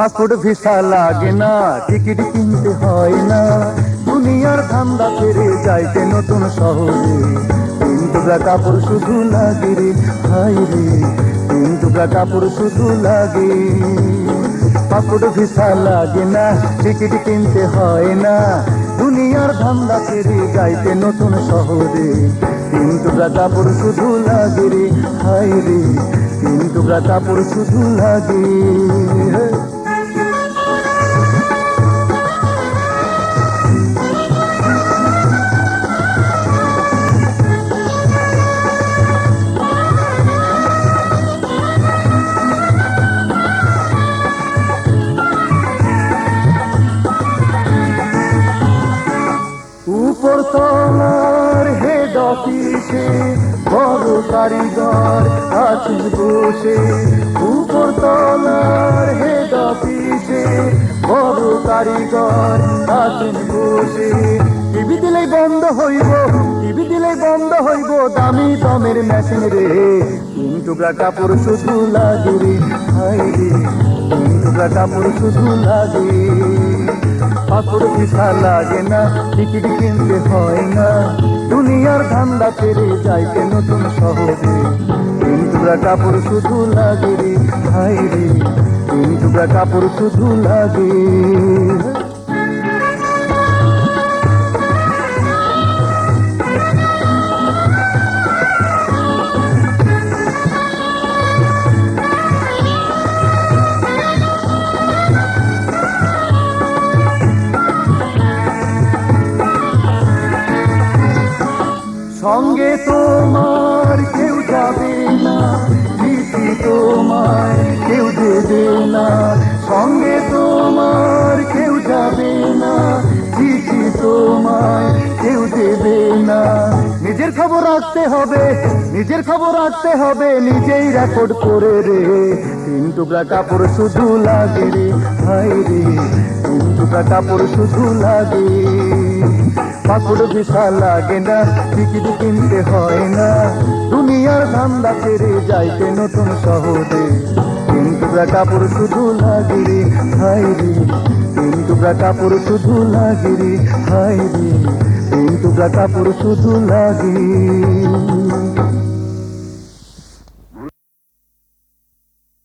Passport visa লাগে না, ticket কিনতে হয় না। দুনিয়ার ধান্দা ছেড়ে যাইতে নতুন শহরে। টুকরা কাপড় শুধু লাগে রে হাই রে। টুকরা কাপড় শুধু লাগে। পাসপোর্ট ভিসা লাগে না, টিকিট কিনতে হয় না। দুনিয়ার ধান্দা ছেড়ে যাইতে নতুন শহরে। টুকরা কাপড় শুধু লাগে রে হাই রে। টুকরা কাপড় শুধু লাগে। উপর তলার হেড অফিসে বড় কারিগর আছেন বসে। উপর তলার হেড অফিসে বড় কারিগর আছেন বসে। টিভি দিলেই বন্ধ হইব, টিভি দিলেই বন্ধ হইব, দামি দমের মেশিন রে। তিন টুকরা কাপড় শুধু লাগে রে হাই রে। তিন টুকরা কাপড় শুধু লাগে। পাথর পিঠা লাগে না, টিকিট কিনতে হয় না। দুনিয়ার ধান্দা ফেরে যাইতে নতুন শহরে। তিন টুকরা কাপড় শুধু লাগে রে ভাই রে। তিন টুকরা কাপড় শুধু লাগে। সঙ্গে তোমার কেউ যাবে না চিঠি তোমার কেউ দেবে না। সঙ্গে তোমার কেউ যাবে না চিঠি তোমার কেউ দেবে না। নিজের খবর রাখতে হবে, নিজের খবর রাখতে হবে, নিজেই রেকর্ড করে রে। তিন টুকরা কাপড় শুধু লাগে রে হাই রে, তিন টুকরা কাপড় শুধু লাগে। পাসপোর্ট ভিসা লাগে না, টিকিট কিনতে হয় না। দুনিয়ার ধান্দা ছেড়ে যাইতে নতুন শহরে। তিন টুকরা কাপড় শুধু লাগিরি হাইরি তিন টুকরা কাপড় শুধু লাগিরি হাইরি তিন টুকরা কাপড় শুধু লাগে।